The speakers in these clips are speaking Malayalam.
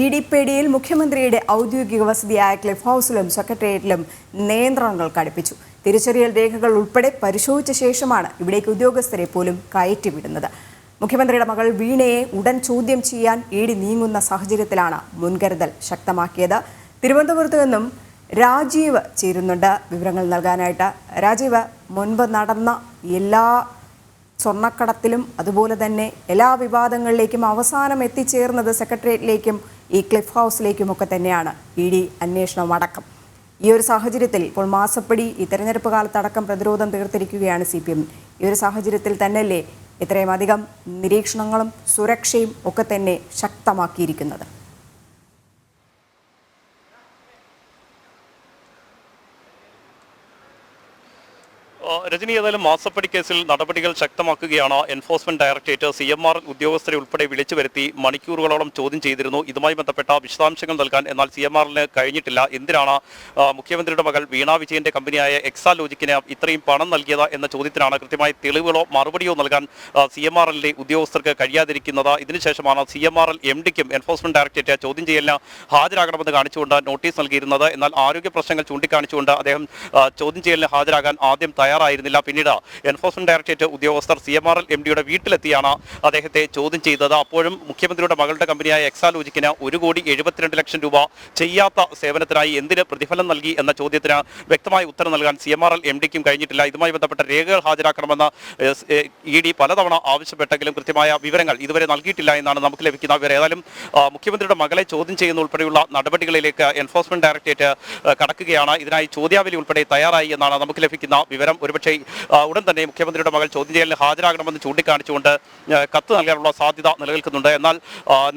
ഇ ഡി പേടിയിൽ മുഖ്യമന്ത്രിയുടെ ഔദ്യോഗിക വസതിയായ ക്ലിഫ് ഹൗസിലും സെക്രട്ടേറിയറ്റിലും നിയന്ത്രണങ്ങൾ കടുപ്പിച്ചു തിരിച്ചറിയൽ രേഖകൾ ഉൾപ്പെടെ പരിശോധിച്ച ശേഷമാണ് ഇവിടേക്ക് ഉദ്യോഗസ്ഥരെ പോലും കയറ്റിവിടുന്നത്. മുഖ്യമന്ത്രിയുടെ മകൾ വീണയെ ഉടൻ ചോദ്യം ചെയ്യാൻ ഇ ഡി നീങ്ങുന്ന സാഹചര്യത്തിലാണ് മുൻകരുതൽ ശക്തമാക്കിയത്. തിരുവനന്തപുരത്ത് നിന്നും രാജീവ് ചേരുന്നുണ്ട്. വിവരങ്ങൾ നൽകാനായിട്ട് രാജീവ് മുൻപ് നടന്ന എല്ലാ സ്വർണക്കടത്തിലും അതുപോലെ തന്നെ എല്ലാ വിവാദങ്ങളിലേക്കും അവസാനം എത്തിച്ചേർന്നത് സെക്രട്ടേറിയറ്റിലേക്കും ഈ ക്ലിഫ് ഹൗസിലേക്കുമൊക്കെ തന്നെയാണ് ഇ ഡി അന്വേഷണം അടക്കം. ഈ ഒരു സാഹചര്യത്തിൽ ഇപ്പോൾ മാസപ്പടി ഈ തെരഞ്ഞെടുപ്പ് കാലത്തടക്കം പ്രതിരോധം തീർത്തിരിക്കുകയാണ് സി പി എം. ഈ ഒരു സാഹചര്യത്തിൽ തന്നെയല്ലേ ഇത്രയും അധികം നിരീക്ഷണങ്ങളും സുരക്ഷയും ഒക്കെ തന്നെ ശക്തമാക്കിയിരിക്കുന്നത്? രജനി ഏതായാലും മാസപ്പടി കേസിൽ നടപടികൾ ശക്തമാക്കുകയാണ്. Enforcement directorate C M R ഉദ്യോഗസ്ഥരെ ഉൾപ്പെടെ വിളിച്ചു വരുത്തി മണിക്കൂറുകളോളം ചോദ്യം ചെയ്തിരുന്നു. ഇതുമായി ബന്ധപ്പെട്ട വിശദാംശങ്ങൾ നൽകാൻ എന്നാൽ സി എം ആറിന് കഴിഞ്ഞിട്ടില്ല. എന്തിനാണ് മുഖ്യമന്ത്രിയുടെ മകൾ വീണ വിജയന്റെ കമ്പനിയായ എക്സാ ലോജിക്കിന് ഇത്രയും പണം നൽകിയത് എന്ന ചോദ്യത്തിനാണ് കൃത്യമായി തെളിവുകളോ മറുപടിയോ നൽകാൻ സി എം ആർ ഉദ്യോഗസ്ഥർക്ക് കഴിയാതിരിക്കുന്നത്. ഇതിനുശേഷമാണ് C M R L M ഡിക്കും enforcement directorate ചോദ്യം ചെയ്യലിന് ഹാജരാകണമെന്ന് കാണിച്ചുകൊണ്ട് നോട്ടീസ് നൽകിയിരുന്നത്. എന്നാൽ ആരോഗ്യ പ്രശ്നങ്ങൾ ചൂണ്ടിക്കാണിച്ചുകൊണ്ട് അദ്ദേഹം ചോദ്യം ചെയ്യലിന് ഹാജരാകാൻ ആദ്യം തയ്യാറായിരുന്നില്ല. പിന്നീട് എൻഫോഴ്സ്മെന്റ് ഡയറക്ടറേറ്റ് ഉദ്യോഗസ്ഥർ C M R L M ഡിയുടെ വീട്ടിലെത്തിയാണ് അദ്ദേഹത്തെ ചോദ്യം ചെയ്തത്. അപ്പോഴും മുഖ്യമന്ത്രിയുടെ മകളുടെ കമ്പനിയായ എക്സാലോജിക്കിന് ഒരു കോടി എഴുപത്തിരണ്ട് ലക്ഷം രൂപ ചെയ്യാത്ത സേവനത്തിനായി എന്തിന് പ്രതിഫലം നൽകി എന്ന ചോദ്യത്തിന് വ്യക്തമായ ഉത്തരം നൽകാൻ C M R L M ഡിക്കും കഴിഞ്ഞിട്ടില്ല. ഇതുമായി ബന്ധപ്പെട്ട രേഖകൾ ഹാജരാക്കണമെന്ന് ഇ ഡി പലതവണ ആവശ്യപ്പെട്ടെങ്കിലും കൃത്യമായ വിവരങ്ങൾ ഇതുവരെ നൽകിയിട്ടില്ല എന്നാണ് നമുക്ക് ലഭിക്കുന്ന വിവരം. ഏതായാലും മുഖ്യമന്ത്രിയുടെ മകളെ ചോദ്യം ചെയ്യുന്ന ഉൾപ്പെടെയുള്ള നടപടികളിലേക്ക് എൻഫോഴ്സ്മെന്റ് ഡയറക്ടറേറ്റ് കടക്കുകയാണ്. ഇതിനായി ചോദ്യാവലി ഉൾപ്പെടെ തയ്യാറായി എന്നാണ് നമുക്ക് ലഭിക്കുന്ന വിവരം. ഒരുപക്ഷെ ഉടൻ തന്നെ മുഖ്യമന്ത്രിയുടെ മകൾ ചോദ്യം ചെയ്യലിന് ഹാജരാകണമെന്ന് ചൂണ്ടിക്കാണിച്ചുകൊണ്ട് കത്ത് നൽകാനുള്ള സാധ്യത നിലനിൽക്കുന്നുണ്ട്. എന്നാൽ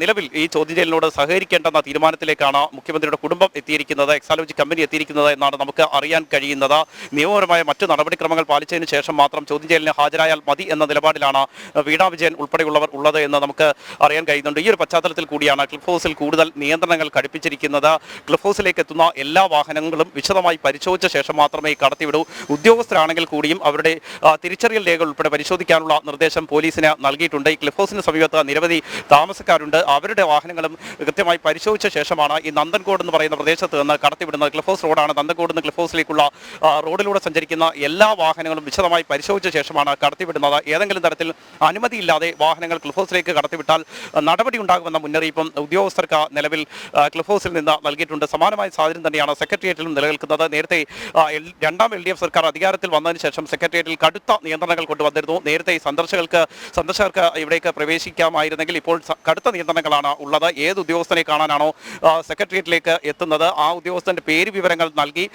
നിലവിൽ ഈ ചോദ്യം ചെയ്യലിനോട് സഹകരിക്കേണ്ടെന്ന തീരുമാനത്തിലേക്കാണ് മുഖ്യമന്ത്രിയുടെ കുടുംബം എത്തിയിരിക്കുന്നത് എക്സാലോജി കമ്പനി എത്തിയിരിക്കുന്നത് എന്നാണ് നമുക്ക് അറിയാൻ കഴിയുന്നത്. നിയമപരമായ മറ്റു നടപടിക്രമങ്ങൾ പാലിച്ചതിന് ശേഷം മാത്രം ചോദ്യം ചെയ്യലിന് ഹാജരായാൽ മതി എന്ന നിലപാടിലാണ് വീണാ വിജയൻ ഉൾപ്പെടെയുള്ളവർ ഉള്ളത് എന്ന് നമുക്ക് അറിയാൻ കഴിയുന്നുണ്ട്. ഈ ഒരു പശ്ചാത്തലത്തിൽ കൂടിയാണ് ക്ലിഫ് ഹൗസിൽ കൂടുതൽ നിയന്ത്രണങ്ങൾ കടുപ്പിച്ചിരിക്കുന്നത് ക്ലിഫ് ഹൗസിലേക്ക് എത്തുന്ന എല്ലാ വാഹനങ്ങളും വിശദമായി പരിശോധിച്ച ശേഷം മാത്രമേ കടത്തിവിടൂ. ഉദ്യോഗസ്ഥരാണെങ്കിൽ കൂടിയും അവരുടെ തിരിച്ചറിയൽ രേഖകൾ ഉൾപ്പെടെ പരിശോധിക്കാനുള്ള നിർദ്ദേശം പോലീസിന് നൽകിയിട്ടുണ്ട്. ഈ ക്ലിഫ് ഹൗസിന് സമീപത്ത് നിരവധി താമസക്കാരുണ്ട്. അവരുടെ വാഹനങ്ങളും കൃത്യമായി പരിശോധിച്ച ശേഷമാണ് ഈ നന്ദൻകോട് എന്ന് പറയുന്ന പ്രദേശത്ത് നിന്ന് കടത്തിവിടുന്നത്. ക്ലിഫ് ഹൗസ് റോഡാണ്. നന്ദൻകോട് നിന്ന് ക്ലിഫ് ഹൗസിലേക്കുള്ള റോഡിലൂടെ സഞ്ചരിക്കുന്ന എല്ലാ വാഹനങ്ങളും വിശദമായി പരിശോധിച്ച ശേഷമാണ് കടത്തിവിടുന്നത്. ഏതെങ്കിലും തരത്തിൽ അനുമതിയില്ലാതെ വാഹനങ്ങൾ ക്ലിഫ് ഹൗസിലേക്ക് കടത്തിവിട്ടാൽ നടപടി ഉണ്ടാകുമെന്ന മുന്നറിയിപ്പും ഉദ്യോഗസ്ഥർക്ക് നിലവിൽ ക്ലിഫ് ഹൗസിൽ നിന്ന് നൽകിയിട്ടുണ്ട്. സമാനമായ സാഹചര്യം തന്നെയാണ് സെക്രട്ടേറിയറ്റിലും നിലനിൽക്കുന്നത്. നേരത്തെ രണ്ടാം എൽ സർക്കാർ അധികാരത്തിൽ വന്നതിന് ശേഷം സെക്രട്ടേറിയറ്റിൽ കടുത്ത നിയന്ത്രണങ്ങൾ കൊണ്ടുവന്നിരുന്നു. നേരത്തെ ഈ സന്ദർശകർക്ക് സന്ദർശകർക്ക് ഇവിടേക്ക് പ്രവേശിക്കാമായിരുന്നെങ്കിൽ ഇപ്പോൾ കടുത്ത നിയന്ത്രണങ്ങളാണ് ഉള്ളത്. ഏത് ഉദ്യോഗസ്ഥനെ കാണാനാണോ സെക്രട്ടേറിയറ്റിലേക്ക് എത്തുന്നത്? ആ ഉദ്യോഗസ്ഥന്റെ പേര് വിവരങ്ങൾ നൽകി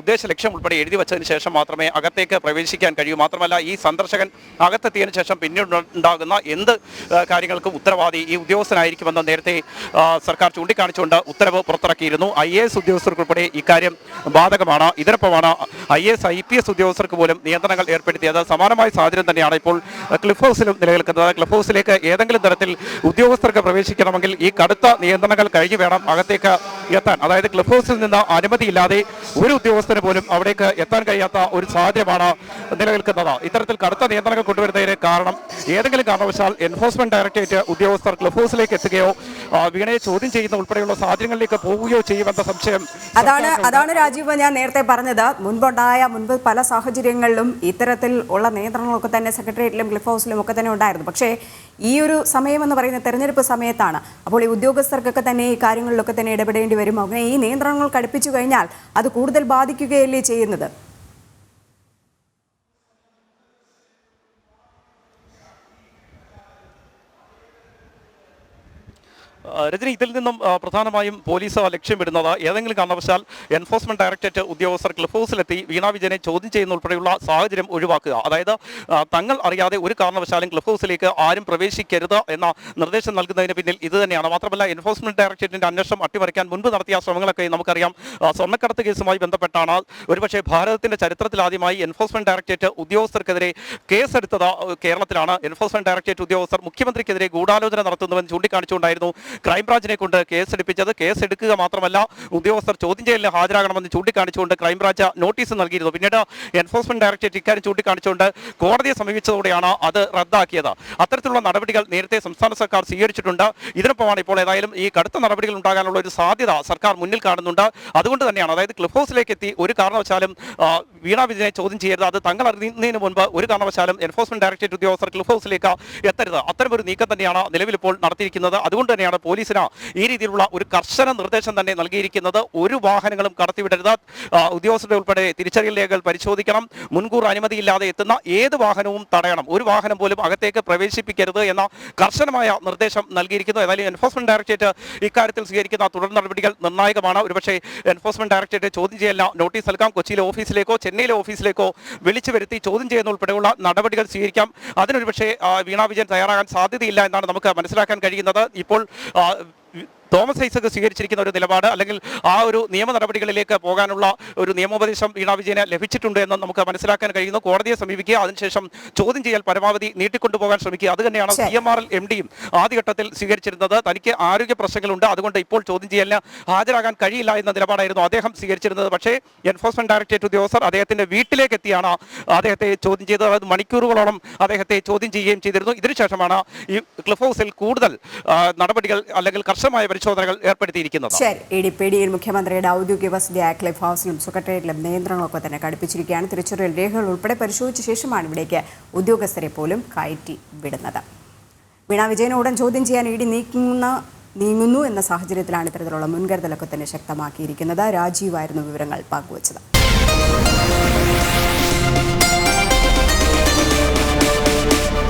ഉദ്ദേശ ലക്ഷ്യം ഉൾപ്പെടെ എഴുതി വച്ചതിന് ശേഷം മാത്രമേ അകത്തേക്ക് പ്രവേശിക്കാൻ കഴിയൂ. മാത്രമല്ല ഈ സന്ദർശകൻ അകത്തെത്തിയതിനു ശേഷം പിന്നീട് ഉണ്ടാകുന്ന എന്ത് കാര്യങ്ങൾക്കും ഉത്തരവാദി ഈ ഉദ്യോഗസ്ഥനായിരിക്കുമെന്ന് നേരത്തെ സർക്കാർ ചൂണ്ടിക്കാണിച്ചുകൊണ്ട് ഉത്തരവ് പുറത്തിറക്കിയിരുന്നു. ഐ എ എസ് ഉദ്യോഗസ്ഥർക്കുൾപ്പെടെ ഇക്കാര്യം ബാധകമാണ്. ഇതിനൊപ്പമാണ് I S I P S ഉദ്യോഗസ്ഥർക്ക് പോലും നിയന്ത്രണങ്ങൾ ഏർപ്പെടുത്തിയത് സമാനമായ സാഹചര്യം തന്നെയാണ് ഇപ്പോൾ ക്ലിഫ് ഹൗസിലും നിലനിൽക്കുന്നത്. ക്ലിഫ് ഹൗസിലേക്ക് ഏതെങ്കിലും തരത്തിൽ ഉദ്യോഗസ്ഥർക്ക് പ്രവേശിക്കണമെങ്കിൽ ഈ കടുത്ത നിയന്ത്രണങ്ങൾ കഴിഞ്ഞു വേണം അകത്തേക്ക് എത്താൻ. അതായത് ക്ലിഫ് ഹൗസിൽ നിന്ന് അനുമതിയില്ലാതെ ഒരു ഉദ്യോഗസ്ഥന് പോലും അവിടേക്ക് എത്താൻ കഴിയാത്ത ഒരു സാഹചര്യമാണ് നിലനിൽക്കുന്നത്. ഇത്തരത്തിൽ കടുത്ത നിയന്ത്രണങ്ങൾ കൊണ്ടുവരുന്നതിന് കാരണം ഏതെങ്കിലും കാരണവശാൽ എൻഫോഴ്സ്മെന്റ് ഡയറക്ടറേറ്റ് ഉദ്യോഗസ്ഥർ ക്ലിഫ് ഹൗസിലേക്ക് എത്തുകയോ വീണയെ ചോദ്യം ചെയ്യുന്ന ഉൾപ്പെടെയുള്ള സാഹചര്യങ്ങളിലേക്ക് പോവുകയോ ചെയ്യുമെന്ന സംശയം അതാണ് അതാണ് രാജീവ് ഞാൻ നേരത്തെ പറഞ്ഞത്. മുൻപുണ്ടായ മുൻപ് പല സാഹചര്യങ്ങളിലും ഇത്തരത്തിൽ ഉള്ള നിയന്ത്രണങ്ങളൊക്കെ തന്നെ സെക്രട്ടേറിയറ്റിലും ക്ലിഫ് ഹൗസിലും ഒക്കെ തന്നെ ഉണ്ടായിരുന്നു. പക്ഷേ ഈ ഒരു സമയം എന്ന് പറയുന്നത് തെരഞ്ഞെടുപ്പ് സമയത്താണ്. അപ്പോൾ ഈ ഉദ്യോഗസ്ഥർക്കൊക്കെ തന്നെ ഈ കാര്യങ്ങളിലൊക്കെ തന്നെ ഇടപെടേണ്ടി വരും. അങ്ങനെ ഈ നിയന്ത്രണങ്ങൾ കടുപ്പിച്ചു കഴിഞ്ഞാൽ അത് കൂടുതൽ ബാധിക്കുകയല്ലേ ചെയ്യുന്നത്? രജനി ഇതിൽ നിന്നും പ്രധാനമായും പോലീസ് ലക്ഷ്യമിടുന്നത് ഏതെങ്കിലും കാരണവശാൽ എൻഫോഴ്സ്മെന്റ് ഡയറക്ടറേറ്റ് ഉദ്യോഗസ്ഥർ ക്ലിഫ് ഹൗസിലെത്തി വീണ വിജയനെ ചോദ്യം ചെയ്യുന്ന ഉൾപ്പെടെയുള്ള സാഹചര്യം ഒഴിവാക്കുക. അതായത് തങ്ങൾ അറിയാതെ ഒരു കാരണവശാലും ക്ലിഫ് ഹൗസിലേക്ക് ആരും പ്രവേശിക്കരുത് എന്ന നിർദ്ദേശം നൽകുന്നതിന് പിന്നിൽ ഇത് തന്നെയാണ്. മാത്രമല്ല എൻഫോഴ്സ്മെന്റ് ഡയറക്ടറേറ്റിന്റെ അന്വേഷണം അട്ടിമറിക്കാൻ മുൻപ് നടത്തിയ ശ്രമങ്ങളൊക്കെ നമുക്കറിയാം. സ്വർണക്കടത്ത് കേസുമായി ബന്ധപ്പെട്ടാണ്. ഒരുപക്ഷെ ഭാരതത്തിന്റെ ചരിത്രത്തിൽ ആദ്യമായി എൻഫോഴ്സ്മെന്റ് ഡയറക്ടറേറ്റ് ഉദ്യോഗസ്ഥർക്കെതിരെ കേസെടുത്തത് കേരളത്തിലാണ്. എൻഫോഴ്സ്മെന്റ് ഡയറക്ടറേറ്റ് ഉദ്യോഗസ്ഥർ മുഖ്യമന്ത്രിക്കെതിരെ ഗൂഢാലോചന നടത്തുന്നുവെന്ന് ചൂണ്ടിക്കാണിച്ചുകൊണ്ടായിരുന്നു ക്രൈംബ്രാഞ്ചിനെ കൊണ്ട് കേസെടുപ്പിച്ചത്. കേസെടുക്കുക മാത്രമല്ല ഉദ്യോഗസ്ഥർ ചോദ്യം ചെയ്യലിന് ഹാജരാകണമെന്ന് ചൂണ്ടിക്കാണിച്ചുകൊണ്ട് ക്രൈംബ്രാഞ്ച് നോട്ടീസ് നൽകിയിരുന്നു. പിന്നീട് എൻഫോഴ്സ്മെന്റ് ഡയറക്ടറേറ്റ് ഇക്കാര്യം ചൂണ്ടിക്കാണിച്ചുകൊണ്ട് കോടതിയെ സമീപിച്ചതോടെയാണ് അത് റദ്ദാക്കിയത്. അത്തരത്തിലുള്ള നടപടികൾ നേരത്തെ സംസ്ഥാന സർക്കാർ സ്വീകരിച്ചിട്ടുണ്ട്. ഇതിനൊപ്പമാണ് ഇപ്പോൾ ഏതായാലും ഈ കടുത്ത നടപടികൾ ഉണ്ടാകാനുള്ള ഒരു സാധ്യത സർക്കാർ മുന്നിൽ കാണുന്നുണ്ട്. അതുകൊണ്ട് തന്നെയാണ് അതായത് ക്ലിഫ് ഹൗസിലേക്ക് എത്തി ഒരു കാരണവശാലും വീണാ വിജയനെ ചോദ്യം ചെയ്യരുത്. അത് തങ്ങൾ അറിയുന്നതിന് മുൻപ് ഒരു കാരണവശാലും എൻഫോഴ്സ്മെന്റ് ഡയറക്ടറേറ്റ് ഉദ്യോഗസ്ഥർ ക്ലിഫ് ഹൗസിലേക്ക് എത്തരുത്. അത്തരമൊരു നീക്കം തന്നെയാണ് നിലവിൽ ഇപ്പോൾ നടത്തിയിരിക്കുന്നത്. അതുകൊണ്ട് തന്നെയാണ് പോലീസിന് ഈ രീതിയിലുള്ള ഒരു കർശന നിർദ്ദേശം തന്നെ നൽകിയിരിക്കുന്നത് ഒരു വാഹനങ്ങളും കടത്തിവിടരുത്. ഉദ്യോഗസ്ഥരുടെ ഉൾപ്പെടെ തിരിച്ചറിയൽ രേഖകൾ പരിശോധിക്കണം. മുൻകൂർ അനുമതിയില്ലാതെ എത്തുന്ന ഏത് വാഹനവും തടയണം. ഒരു വാഹനം പോലും അകത്തേക്ക് പ്രവേശിപ്പിക്കരുത് എന്ന കർശനമായ നിർദ്ദേശം നൽകിയിരിക്കുന്നു. ഏതായാലും എൻഫോഴ്സ്മെന്റ് ഡയറക്ടറേറ്റ് ഇക്കാര്യത്തിൽ സ്വീകരിക്കുന്ന തുടർ നടപടികൾ നിർണായകമാണ്. ഒരുപക്ഷെ എൻഫോഴ്സ്മെന്റ് ഡയറക്ടറേറ്റ് ചോദ്യം ചെയ്യല്ല. നോട്ടീസ് നൽകാം. കൊച്ചിയിലെ ഓഫീസിലേക്കോ ചെന്നൈയിലെ ഓഫീസിലേക്കോ വിളിച്ചു വരുത്തി ചോദ്യം ചെയ്യുന്ന ഉൾപ്പെടെയുള്ള നടപടികൾ സ്വീകരിക്കാം. അതിനൊരുപക്ഷെ വീണ വിജയൻ തയ്യാറാകാൻ സാധ്യതയില്ല എന്നാണ് നമുക്ക് മനസ്സിലാക്കാൻ കഴിയുന്നത്. ഇപ്പോൾ ആ, തോമസ് ഐസക് സ്വീകരിച്ചിരിക്കുന്ന ഒരു നിലപാട് അല്ലെങ്കിൽ ആ ഒരു നിയമ നടപടികളിലേക്ക് പോകാനുള്ള ഒരു നിയമോപദേശം വീണ വിജയന് ലഭിച്ചിട്ടുണ്ട് എന്ന് നമുക്ക് മനസ്സിലാക്കാൻ കഴിയുന്നു. കോടതിയെ സമീപിക്കുക അതിനുശേഷം ചോദ്യം ചെയ്യൽ പരമാവധി നീട്ടിക്കൊണ്ടുപോകാൻ ശ്രമിക്കുക. അത് തന്നെയാണ്. C M R L M ഡിയും ആദ്യഘട്ടത്തിൽ സ്വീകരിച്ചിരുന്നത്. തനിക്ക് ആരോഗ്യ പ്രശ്നങ്ങളുണ്ട്. അതുകൊണ്ട് ഇപ്പോൾ ചോദ്യം ചെയ്യലിന് ഹാജരാകാൻ കഴിയില്ല എന്ന നിലപാടായിരുന്നു അദ്ദേഹം സ്വീകരിച്ചിരുന്നത്. പക്ഷേ എൻഫോഴ്സ്മെന്റ് ഡയറക്ടറേറ്റ് ഉദ്യോഗസ്ഥർ അദ്ദേഹത്തിന്റെ വീട്ടിലേക്ക് എത്തിയാണ് അദ്ദേഹത്തെ ചോദ്യം ചെയ്തത്. അതായത് മണിക്കൂറുകളോളം അദ്ദേഹത്തെ ചോദ്യം ചെയ്യുകയും ചെയ്തിരുന്നു. ഇതിനുശേഷമാണ് ഈ ക്ലിഫ് ഹൗസിൽ കൂടുതൽ നടപടികൾ അല്ലെങ്കിൽ കർശനമായ പരിശോധനകൾ ഏർപ്പെടുത്തിയിരിക്കുന്നത്. ഇടിപ്പിടിയിൽ മുഖ്യമന്ത്രിയുടെ ഔദ്യോഗിക വസതി ക്ലിഫ് ഹൗസിലും സെക്രട്ടേറിയറ്റിലും നിയന്ത്രണങ്ങളൊക്കെ തന്നെ കടുപ്പിച്ചിരിക്കുകയാണ് തിരിച്ചറിയൽ രേഖകൾ ഉൾപ്പെടെ പരിശോധിച്ച ശേഷമാണ് ഇവിടേക്ക് ഉദ്യോഗസ്ഥരെ പോലും കയറ്റി വിടുന്നത്. വീണ വിജയനോടൻ ചോദ്യം ചെയ്യാൻ ഇടി നീക്കുന്ന നീങ്ങുന്നു എന്ന സാഹചര്യത്തിലാണ് ഇത്തരത്തിലുള്ള മുൻകരുതലൊക്കെ തന്നെ ശക്തമാക്കിയിരിക്കുന്നത്. രാജീവായിരുന്നു വിവരങ്ങൾ പങ്കുവച്ചത്.